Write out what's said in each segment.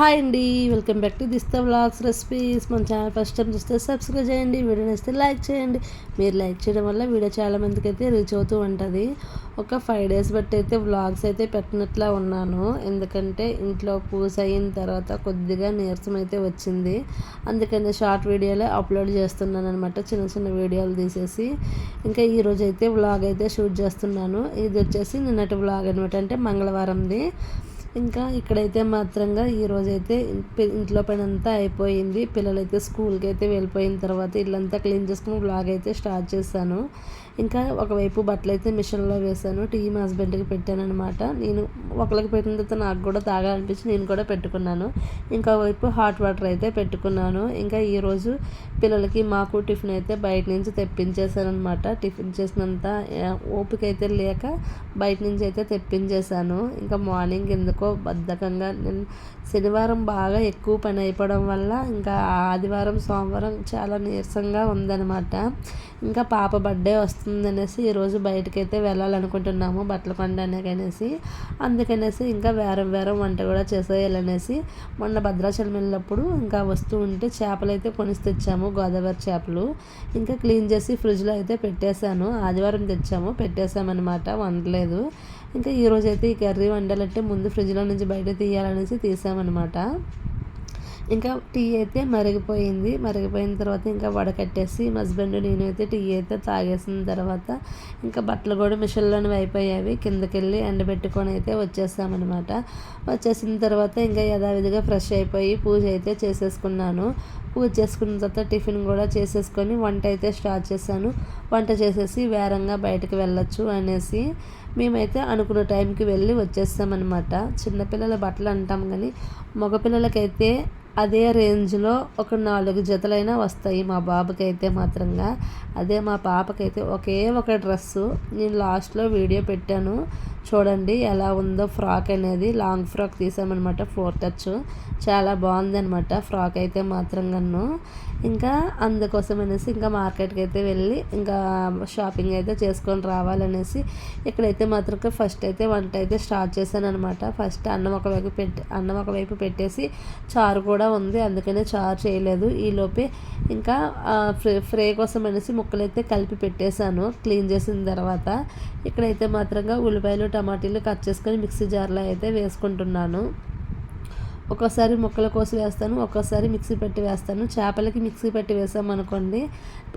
Hi అండి welcome back to దిస్త vlogs recipes. మన ఛానల్ ఫస్ట్ టైం చూస్తే సబ్స్క్రైబ్ చేయండి వీడియో నచ్చితే లైక్ చేయండి. మీరు లైక్ చేయడం వల్ల వీడియో చాలా మందికి అయితే రీచ్ అవుతూ ఉంటుంది. ఒక ఫైవ్ డేస్ బట్టి అయితే వ్లాగ్స్ అయితే పెట్టినట్లా ఉన్నాను. ఎందుకంటే ఇంట్లో పూజ అయిన తర్వాత కొద్దిగా నీరసం అయితే వచ్చింది. అందుకని షార్ట్ వీడియోలే అప్లోడ్ చేస్తున్నాను అనమాట చిన్న చిన్న వీడియోలు తీసేసి. ఇంకా ఈరోజు అయితే వ్లాగ్ అయితే షూట్ చేస్తున్నాను. ఇది వచ్చేసి నిన్నటి వ్లాగ్ అనమాట అంటే మంగళవారంది. ఇంకా ఇక్కడైతే మాత్రంగా ఈరోజైతే ఇంట్లో పని అంతా అయిపోయింది. పిల్లలైతే స్కూల్కి అయితే వెళ్ళిపోయిన తర్వాత ఇల్లంతా క్లీన్ చేసుకుని బ్లాగ్ అయితే స్టార్ట్ చేశాను. ఇంకా ఒకవైపు బట్టలు అయితే మిషన్లో వేశాను టీ మా హస్బెండ్కి పెట్టాను అనమాట నేను ఒకరికి పెట్టిన తర్వాత నాకు కూడా తాగాలనిపించి నేను కూడా పెట్టుకున్నాను. ఇంకా వైపు హాట్ వాటర్ అయితే పెట్టుకున్నాను. ఇంకా ఈరోజు పిల్లలకి మాకు టిఫిన్ అయితే బయట నుంచి తెప్పించేశాను అనమాట టిఫిన్ చేసినంత ఓపిక అయితే లేక బయట నుంచి అయితే తెప్పించేశాను. ఇంకా మార్నింగ్ ఎందుకో బద్ధకంగా నేను శనివారం బాగా ఎక్కువ పని అయిపోవడం వల్ల ఇంకా ఆదివారం సోమవారం చాలా నీరసంగా ఉందన్నమాట. ఇంకా పాప బర్త్డే వస్తుంది వస్తుందనేసి ఈరోజు బయటకైతే వెళ్ళాలనుకుంటున్నాము బట్టలు కొనడానికి అనేసి అందుకనేసి ఇంకా వేరం వేరం వంట కూడా చేసేయాలనేసి మొన్న భద్రాచలం వెళ్ళినప్పుడు ఇంకా వస్తూ ఉంటే చేపలు అయితే కొనిసి తెచ్చాము గోదావరి చేపలు. ఇంకా క్లీన్ చేసి ఫ్రిడ్జ్లో అయితే పెట్టేశాను. ఆదివారం తెచ్చాము పెట్టేశామన్నమాట వండలేదు. ఇంకా ఈరోజు అయితే ఈ కర్రీ వండాలంటే ముందు ఫ్రిడ్జ్లో నుంచి బయట తీయాలనేసి తీసామన్నమాట. ఇంకా టీ అయితే మరిగిపోయింది. మరిగిపోయిన తర్వాత ఇంకా వడకట్టేసి మా హస్బెండ్ నేను అయితే టీ అయితే తాగేసిన తర్వాత ఇంకా బట్టలు కూడా మిషన్లోనే అయిపోయావి కిందకి వెళ్ళి ఎండబెట్టుకొని అయితే వచ్చేసామన్నమాట. వచ్చేసిన తర్వాత ఇంకా యథావిధిగా ఫ్రెష్ అయిపోయి పూజ అయితే చేసేసుకున్నాను. పూజ చేసుకున్న తర్వాత టిఫిన్ కూడా చేసేసుకొని వంట అయితే స్టార్ట్ చేశాను. వంట చేసేసి వేరంగా బయటకు వెళ్ళొచ్చు అనేసి మేమైతే అనుకున్న టైంకి వెళ్ళి వచ్చేస్తామన్నమాట చిన్నపిల్లల బట్టలు అంటాం కానీ మగపిల్లలకైతే అదే రేంజ్లో ఒక నాలుగు జతలైనా వస్తాయి మా బాబుకి అయితే మాత్రంగా. అదే మా పాపకైతే ఒకే ఒక డ్రెస్సు. నేను లాస్ట్లో వీడియో పెట్టాను. చూడండి ఎలా ఉందో ఫ్రాక్ అనేది. లాంగ్ ఫ్రాక్ తీసామన్నమాట ఫోర్ టచ్. చాలా బాగుందనమాట ఫ్రాక్ అయితే మాత్రం కన్ను ఇంకా అందుకోసం అనేసి ఇంకా మార్కెట్కి అయితే వెళ్ళి ఇంకా షాపింగ్ అయితే చేసుకొని రావాలనేసి ఇక్కడైతే మాత్రం ఫస్ట్ అయితే వంట అయితే స్టార్ట్ చేశాను అనమాట ఫస్ట్ అన్నం ఒకవైపు పెట్టి అన్నం ఒకవైపు పెట్టేసి చారు కూడా ఉంది. అందుకనే చారు చేయలేదు. ఈలోపే ఇంకా ఫ్రే ఫ్రే కోసం అనేసి ముక్కలు అయితే కలిపి పెట్టేశాను క్లీన్ చేసిన తర్వాత. ఇక్కడైతే మాత్రంగా ఉల్లిపాయలు టమాటీలు కట్ చేసుకొని మిక్సీ జార్లో అయితే వేసుకుంటున్నాను. ఒక్కోసారి ముక్కల కోసి వేస్తాను ఒక్కోసారి మిక్సీ పెట్టి వేస్తాను. చేపలకి మిక్సీ పెట్టి వేసామనుకోండి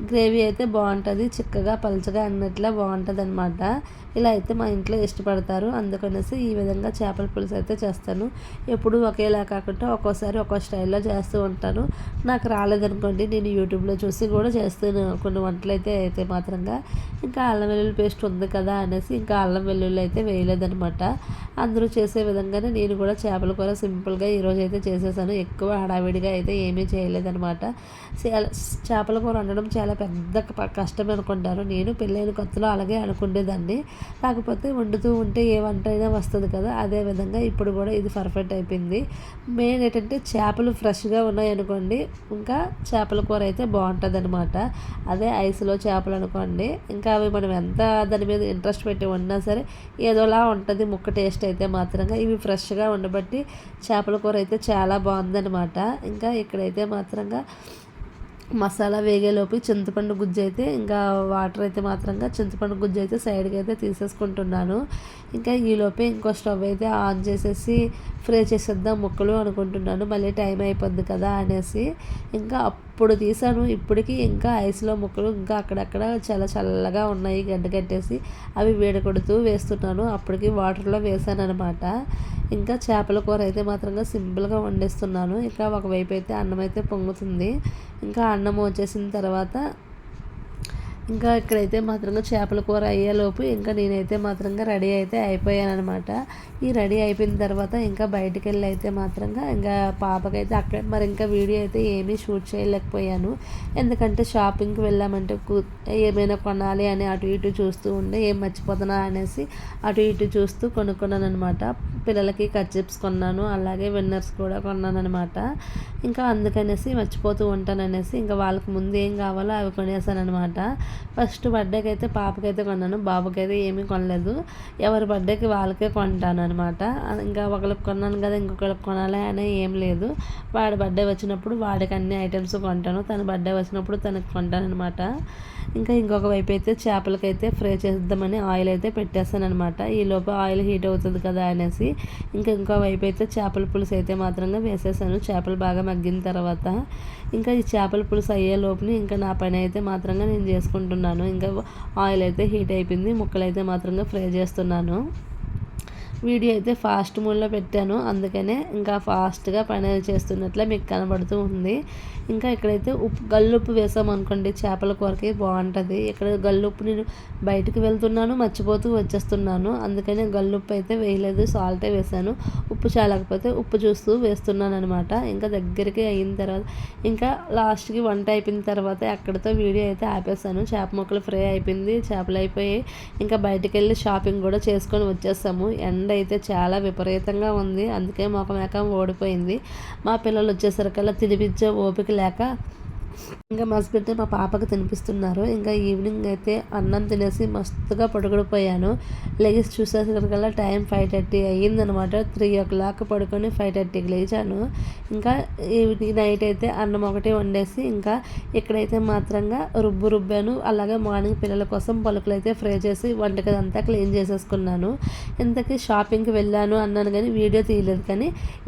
గ్రేవీ అయితే బాగుంటుంది చిక్కగా పలచగా అన్నట్లా బాగుంటుంది అనమాట ఇలా అయితే మా ఇంట్లో ఇష్టపడతారు. అందుకనేసి ఈ విధంగా చేపల పులుసు అయితే చేస్తాను. ఎప్పుడు ఒకేలా కాకుండా ఒక్కోసారి ఒక్కో స్టైల్లో చేస్తూ ఉంటాను. నాకు రాలేదనుకోండి నేను యూట్యూబ్లో చూసి కూడా చేస్తాను. కొన్ని వంటలు అయితే అయితే మాత్రంగా. ఇంకా అల్లం వెల్లుల్లి పేస్ట్ ఉంది కదా అనేసి ఇంకా అల్లం వెల్లుల్లి అయితే వేయలేదనమాట అందరూ చేసే విధంగానే నేను కూడా చేపల కూర సింపుల్గా ఈరోజు అయితే చేసేసాను. ఎక్కువ హడావిడిగా అయితే ఏమీ చేయలేదనమాట చేపల కూర వండడం చాలా పెద్ద కష్టం అనుకుంటారు నేను పెళ్ళైన కొత్తలో అలాగే అనుకునేదాన్ని. కాకపోతే వండుతూ ఉంటే ఏ వంట అయినా వస్తుంది కదా అదేవిధంగా ఇప్పుడు కూడా ఇది పర్ఫెక్ట్ అయిపోయింది. మెయిన్ ఏంటంటే చేపలు ఫ్రెష్గా ఉన్నాయనుకోండి ఇంకా చేపల కూర అయితే బాగుంటుంది అనమాట అదే ఐస్లో చేపలు అనుకోండి ఇంకా అవి మనం ఎంత దాని మీద ఇంట్రెస్ట్ పెట్టి ఉన్నా సరే ఏదోలా ఉంటుంది. ముక్క టేస్ట్ అయితే మాత్రంగా ఇవి ఫ్రెష్గా ఉండబట్టి చేపల కూర అయితే చాలా బాగుందనమాట ఇంకా ఇక్కడైతే మాత్రంగా మసాలా వేగేలోపు చింతపండు గుజ్జు అయితే ఇంకా వాటర్ అయితే మాత్రంగా చింతపండు గుజ్జు అయితే సైడ్కి అయితే తీసేసుకుంటున్నాను. ఇంకా ఈలోపే ఇంకో స్టవ్ అయితే ఆన్ చేసేసి ఫ్రై చేసేద్దాం ముక్కలు అనుకుంటున్నాను. మళ్ళీ టైం అయిపోద్ది కదా అనేసి. ఇంకా అప్పుడు తీసాను. ఇప్పటికీ ఇంకా ఐస్లో ముక్కలు ఇంకా అక్కడక్కడ చాలా చల్లగా ఉన్నాయి గడ్డ కట్టేసి. అవి వేడకొడుతూ వేస్తున్నాను. అప్పటికి వాటర్లో వేసాను అనమాట ఇంకా చేపల కూర అయితే మాత్రంగా సింపుల్గా వండేస్తున్నాను. ఇంకా ఒకవైపు అయితే అన్నం అయితే పొంగుతుంది. ఇంకా అన్నం వచ్చేసిన తర్వాత ఇంకా ఇక్కడైతే మాత్రంగా చేపల కూర అయ్యేలోపు ఇంకా నేనైతే మాత్రంగా రెడీ అయితే అయిపోయాను అనమాట ఈ రెడీ అయిపోయిన తర్వాత ఇంకా బయటికి వెళ్ళి అయితే మాత్రంగా ఇంకా పాపకైతే అక్కడ మరి ఇంకా వీడియో అయితే ఏమీ షూట్ చేయలేకపోయాను. ఎందుకంటే షాపింగ్కి వెళ్ళామంటే ఏమైనా కొనాలి అని అటు ఇటు చూస్తూ ఉండే ఏం మర్చిపోతున్నా అనేసి అటు ఇటు చూస్తూ కొనుక్కున్నాను అనమాట పిల్లలకి కచ్చిప్స్ కొన్నాను అలాగే విన్నర్స్ కూడా కొన్నాను అనమాట ఇంకా అందుకనేసి మర్చిపోతూ ఉంటాననేసి ఇంకా వాళ్ళకి ముందు ఏం కావాలో అవి కొనేసాను అనమాట ఫస్ట్ బర్త్డేకి అయితే పాపకైతే కొన్నాను బాబుకి అయితే ఏమీ కొనలేదు. ఎవరి బర్త్డేకి వాళ్ళకే కొంటాను అనమాట ఇంకా ఒకరికి కొన్నాను కదా ఇంకొకరికి కొనాలి అని ఏం లేదు. వాడి బర్త్డే వచ్చినప్పుడు వాడికి అన్ని ఐటమ్స్ కొంటాను తన బర్త్డే వచ్చినప్పుడు తనకి కొంటాను అనమాట ఇంకా ఇంకొక వైపు అయితే చేపలకైతే ఫ్రై చేద్దామని ఆయిల్ అయితే పెట్టేస్తాను అనమాట ఈ లోపు ఆయిల్ హీట్ అవుతుంది కదా అనేసి ఇంకా ఇంకో వైపు అయితే చేపల పులుసు అయితే మాత్రంగా వేసేసాను. చేపలు బాగా మగ్గిన తర్వాత ఇంకా ఈ చేపల పులుసు అయ్యే లోపుని ఇంకా నా పని అయితే మాత్రంగా నేను చేసుకుంటాను. చేసుకుంటున్నాను ఇంకా ఆయిల్ అయితే హీట్ అయిపోయింది. ముక్కలు అయితే మాత్రంగా ఫ్రై చేస్తున్నాను. వీడియో అయితే ఫాస్ట్ మోడ్లో పెట్టాను. అందుకనే ఇంకా ఫాస్ట్గా పని చేస్తున్నట్లే మీకు కనబడుతూ ఉంది. ఇంకా ఇక్కడైతే ఉప్పు గల్లుప్పు వేసామనుకోండి చేపల కూరకి బాగుంటుంది. ఇక్కడ గల్లుప్పు నేను బయటకు వెళ్తున్నాను మర్చిపోతూ వచ్చేస్తున్నాను. అందుకనే గల్లుప్పు అయితే వేయలేదు సాల్టే వేసాను. ఉప్పు చాలకపోతే ఉప్పు చూస్తూ వేస్తున్నాను అనమాట ఇంకా దగ్గరికి అయిన తర్వాత ఇంకా లాస్ట్కి వంట అయిపోయిన తర్వాత అక్కడితో వీడియో అయితే ఆపేసాను. చేప ముక్కలు ఫ్రై అయిపోయింది చేపలు అయిపోయి ఇంకా బయటకు వెళ్ళి షాపింగ్ కూడా చేసుకొని వచ్చేసాము. ఎండ అయితే చాలా విపరీతంగా ఉంది. అందుకే మొఖం ఏకం ఓడిపోయింది. మా పిల్లలు వచ్చేసరికల్లా తినిపించే ఓపిక లేక ఇంకా మస్బెట్టి మా పాపకు తినిపిస్తున్నారు. ఇంకా ఈవినింగ్ అయితే అన్నం తినేసి మస్తుగా పడుకుడిపోయాను లెగిసి చూసేసరికల్లా టైం ఫైవ్ థర్టీ అయ్యిందనమాట. త్రీ ఓ క్లాక్ పడుకొని ఫైవ్ థర్టీకి లేచాను. ఇంకా ఈవినింగ్ నైట్ అయితే అన్నం ఒకటి వండేసి ఇంకా ఇక్కడైతే మాత్రంగా రుబ్బు రుబ్బాను. అలాగే మార్నింగ్ పిల్లల కోసం పలుకులు అయితే ఫ్రై చేసి వంటగది అంతా క్లీన్ చేసేసుకున్నాను. ఇంతకీ షాపింగ్కి వెళ్ళాను అన్నాను కానీ వీడియో తీయలేదు కానీ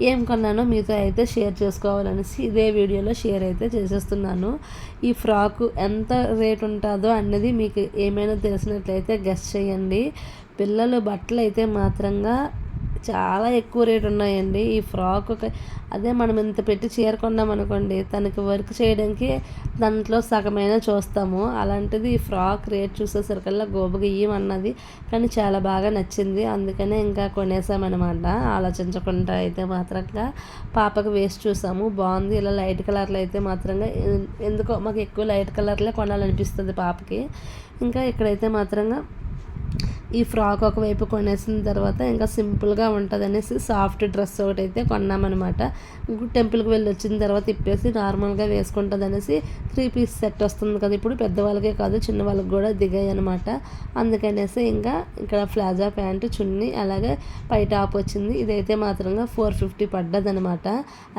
ఏం కొన్నానో మీతో అయితే షేర్ చేసుకోవాలనేసి ఇదే వీడియోలో షేర్ అయితే చేసేస్తున్నాను. ఈ ఫ్రాకు ఎంత రేట్ ఉంటుందో అన్నది మీకు ఏమైనా తెలిసినట్లయితే గెస్ట్ చేయండి. పిల్లలు బట్టలు అయితే మాత్రంగా చాలా ఎక్కువ రేటు ఉన్నాయండి. ఈ ఫ్రాక్ అదే మనం ఇంత పెట్టి చీర కొన్నాం అనుకోండి తనకి వర్క్ చేయడానికి దాంట్లో సగమైన చూస్తాము. అలాంటిది ఈ ఫ్రాక్ రేట్ చూసేసరికల్లా గోబగియ్యమన్నది కానీ చాలా బాగా నచ్చింది. అందుకనే ఇంకా కొనేసామన్నమాట. ఆలోచించకుండా అయితే మాత్రంగా పాపకు వేసి చూసాము. బాగుంది. ఇలా లైట్ కలర్లో అయితే మాత్రంగా ఎందుకో మాకు ఎక్కువ లైట్ కలర్లే కొనాలనిపిస్తుంది పాపకి. ఇంకా ఇక్కడైతే మాత్రంగా ఈ ఫ్రాక్ ఒకవైపు కొనేసిన తర్వాత ఇంకా సింపుల్గా ఉంటుంది అనేసి సాఫ్ట్ డ్రెస్ ఒకటి అయితే కొన్నామన్నమాట టెంపుల్కి వెళ్ళి వచ్చిన తర్వాత ఇప్పేసి నార్మల్గా వేసుకుంటుంది అనేసి త్రీ పీస్ సెట్ వస్తుంది కదా ఇప్పుడు పెద్దవాళ్ళకే కాదు చిన్న వాళ్ళకి కూడా దిగాయి అనమాట అందుకనేసి ఇంకా ఇక్కడ ప్లాజా ప్యాంటు చున్నీ అలాగే పై టాప్ వచ్చింది. ఇదైతే మాత్రంగా ఫోర్ ఫిఫ్టీ పడ్డది అనమాట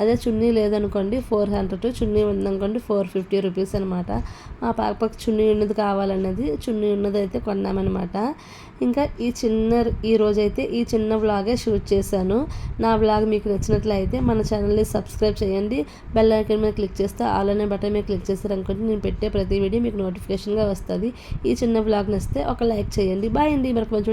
అదే చున్నీ లేదనుకోండి ఫోర్ హండ్రెడ్ చున్నీ ఉందనుకోండి ఫోర్ ఫిఫ్టీ రూపీస్ అనమాట మా పాపకి చున్నీ ఉన్నది కావాలన్నది చున్నీ ఉన్నది అయితే కొన్నామన్నమాట. ఇంకా ఈ చిన్న ఈ రోజైతే ఈ చిన్న వ్లాగే షూట్ చేశాను. నా వ్లాగ్ మీకు నచ్చినట్లయితే మన ఛానల్ని సబ్స్క్రైబ్ చేయండి. బెల్ ఐకన్ మీద క్లిక్ చేస్తే అలానే బటన్ మీద క్లిక్ చేస్తారనుకుంటే నేను పెట్టే ప్రతి వీడియో మీకు నోటిఫికేషన్గా వస్తుంది. ఈ చిన్న వ్లాగ్ నచ్చితే ఒక లైక్ చేయండి. బాయ్ అండి. మరొక మంచి